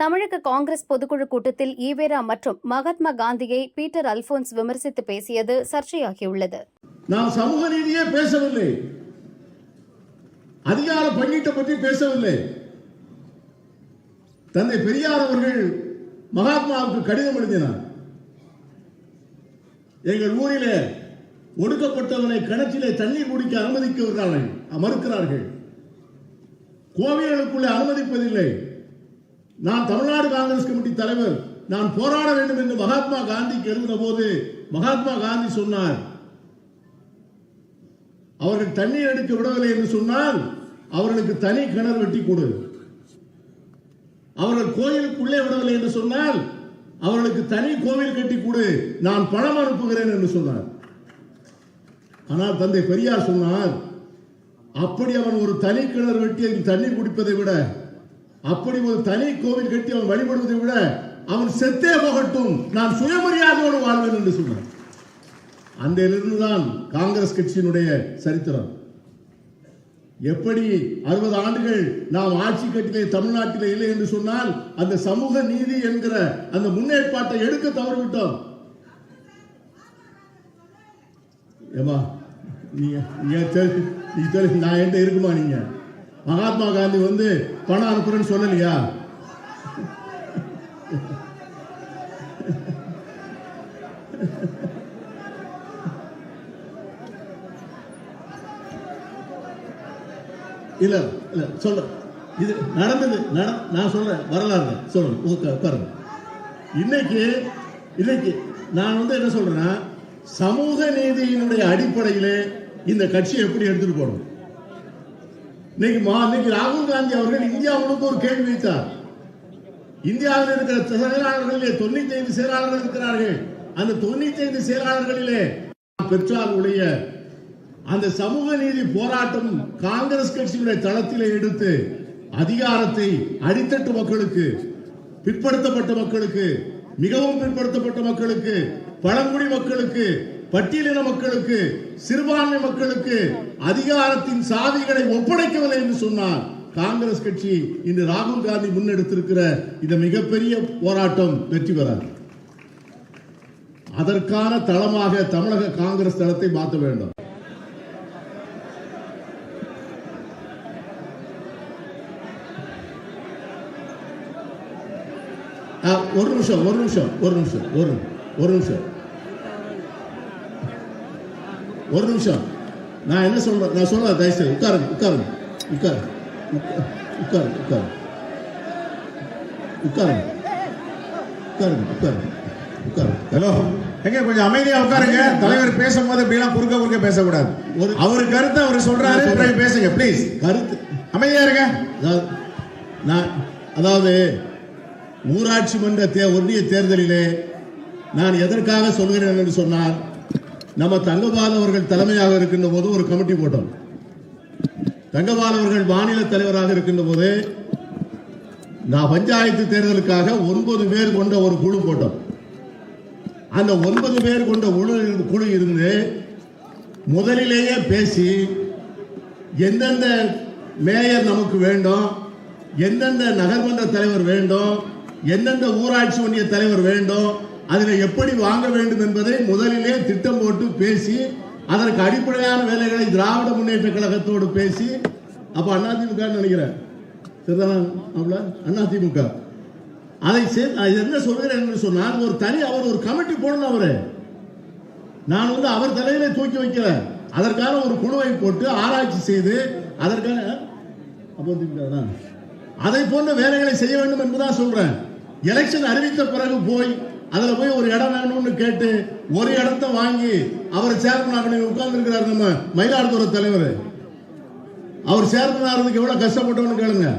தமிழக காங்கிரஸ் பொதுக்குழு கூட்டத்தில் ஈவேரா மற்றும் மகாத்மா காந்தியை பீட்டர் அல்போன்ஸ் விமர்சித்து பேசியது சர்ச்சையாகியுள்ளது. நான் சமூக நீதியே பேசவில்லை. அதிகார பங்கீட்டை பற்றி பேசவில்லை. தந்தை பெரியார் அவர்கள் மகாத்மாவுக்கு கடிதம் எழுதினார். எங்கள் ஊரிலே ஒடுக்கப்பட்டவனை கிணற்றிலே தண்ணீர் குடிக்க அனுமதிக்கிறார்கள் மறுக்கிறார்கள் கோவில்களுக்குள்ளே அனுமதிப்பதில்லை. நான் தமிழ்நாடு காங்கிரஸ் கமிட்டி தலைவர். நான் போராட வேண்டும் என்று மகாத்மா காந்திக்கு எழுதின போது மகாத்மா காந்தி சொன்னார். அவர்கள் தண்ணீர் எடுக்க விடவில்லை என்று சொன்னால் அவர்களுக்கு தனி கிணறு வெட்டி கொடு. அவர்கள் கோயிலுக்குள்ளே விடவில்லை என்று சொன்னால் அவர்களுக்கு தனி கோவில் கட்டி கொடு. நான் பணம் அனுப்புகிறேன் என்று சொன்னார். ஆனால் தந்தை பெரியார் சொன்னார் அப்படி அவன் ஒரு தனி கிணறு வெட்டி தண்ணீர் குடிப்பதை விட அப்படி ஒரு தனி கோவில் கட்டி அவன் வழிபடுவதை விட அவன் செத்தே போகட்டும். நான் சுயமரியாதையோடு வாழ்வேன் என்று சொன்னான். அந்த தான் காங்கிரஸ் கட்சியினுடைய சரித்திரம். எப்படி அறுபது ஆண்டுகள் நாம் ஆட்சி கட்டிலே தமிழ்நாட்டிலே இல்லை என்று சொன்னால் அந்த சமூக நீதி என்கிற அந்த முன்னேற்பாட்டை எடுக்க தவறிவிட்டோம். ஏமா நீங்க நீங்க நான் என்கிட்ட இருக்குமா நீங்க? மகாத்மா காந்தி வந்து பணம் அனுப்புறேன்னு சொல்லலையா? இல்ல இல்ல சொல்ல இது நடந்தது நான் சொல்றேன் வரலாறு சொல்றேன் உட்கா- உட்காருங்க. இன்னைக்கு இன்னைக்கு நான் வந்து என்ன சொல்றேன்னா சமூக நீதியினுடைய அடிப்படையிலே இந்த கட்சியை எப்படி எடுத்துட்டு போகணும்? இன்னைக்கு மா இன்னைக்கு ராகுல் காந்தி அவர்கள் இந்தியா ஒரு கேள்வி வைத்தார். இந்தியாவில் இருக்கிற செயலாளர்களிலே தொண்ணூத்தி ஐந்து செயலாளர்கள் இருக்கிறார்கள். அந்த தொண்ணூத்தி ஐந்து செயலாளர்களிலே பெற்றார்களுடைய அந்த சமூக நீதி போராட்டம் காங்கிரஸ் கட்சியுடைய தளத்திலே எடுத்து அதிகாரத்தை அடித்தட்டு மக்களுக்கு பிற்படுத்தப்பட்ட மக்களுக்கு மிகவும் பிற்படுத்தப்பட்ட மக்களுக்கு பழங்குடி மக்களுக்கு பட்டியலின மக்களுக்கு சிறுபான்மை மக்களுக்கு அதிகாரத்தின் சாதிகளை ஒப்படைக்கவில்லை என்று சொன்னார் காங்கிரஸ் கட்சி இன்று ராகுல் காந்தி முன்னெடுத்திருக்கிற இந்த மிகப்பெரிய போராட்டம் வெற்றி பெறாது. அதற்கான தளமாக தமிழக காங்கிரஸ் தளத்தை மாற்ற வேண்டும். ஒரு நிமிஷம் ஒரு நிமிஷம் ஒரு நிமிஷம் ஒரு ஒரு நிமிஷம். ஒரு நிமிஷம். நான் என்ன சொல்றேன் நான் சொல்றேன் தயவுசெய்து. உட்காருங்க உட்காருங்க. உட்காரு உட்காரு உட்காரு உட்காருங்க. உட்காருங்க உட்காருங்க. உட்காருங்க. ஹலோ. எங்க கொஞ்சம் அமைதியா உட்காருங்க. தலைவர் பேசும்போது இப்படிலாம் குறுக்க குறுக்க பேசக்கூடாது. ஒரு அவர் கருத்தை அவர் சொல்றாரு பேசுங்க ப்ளீஸ் கருத்து. அமைதியா இருங்க. நான் அதாவது ஊராட்சி மன்ற தே ஒன்றிய தேர்தலிலே நான் எதற்காக சொல்கிறேன் என்று சொன்னால் நம்ம தங்கபால் அவர்கள் தலைமையாக இருக்கின்ற போது ஒரு கமிட்டி போட்டோம். தங்கபால் அவர்கள் மாநில தலைவராக இருக்கின்ற போது நான் பஞ்சாயத்து தேர்தலுக்காக ஒன்பது பேர் கொண்ட ஒரு குழு போட்டோம். அந்த ஒன்பது பேர் கொண்ட குழு குழு இருந்து முதலிலேயே பேசி எந்தெந்த மேயர் நமக்கு வேண்டும் எந்தெந்த நகர்மன்ற தலைவர் வேண்டும் எந்தெந்த ஊராட்சி ஒன்றிய தலைவர் வேண்டும் அதில் எப்படி வாங்க வேண்டும் என்பதை முதலிலே திட்டம் போட்டு பேசி அதற்கு அடிப்படையான வேலைகளை திராவிட முன்னேற்ற கழகத்தோடு பேசி அப்ப அதிமுக நினைக்கிறேன் சரிதானா அவ்வளோ அதிமுக அதை என்ன சொல்கிறேன் என்று சொன்னால் ஒரு தனி அவர் ஒரு கமிட்டி போடணும் அவரு. நான் வந்து அவர் தலையிலே தூக்கி வைக்கல. அதற்கான ஒரு குழுவை போட்டு ஆராய்ச்சி செய்து அதற்கான அதை போன்ற வேலைகளை செய்ய வேண்டும் என்பதுதான் சொல்றேன். எலெக்ஷன் அறிவித்த பிறகு போய் அதுல போய் ஒரு இடம் வேணும்னு கேட்டு ஒரு இடத்த வாங்கி அவர் சேர்மன் பண்ணி உட்கார்ந்து இருக்கிறார் நம்ம மயிலாடுதுறை தலைவர். அவர் சேர்மன் ஆகிறதுக்கு எவ்வளவு கஷ்டப்பட்டோம்னு கேளுங்க.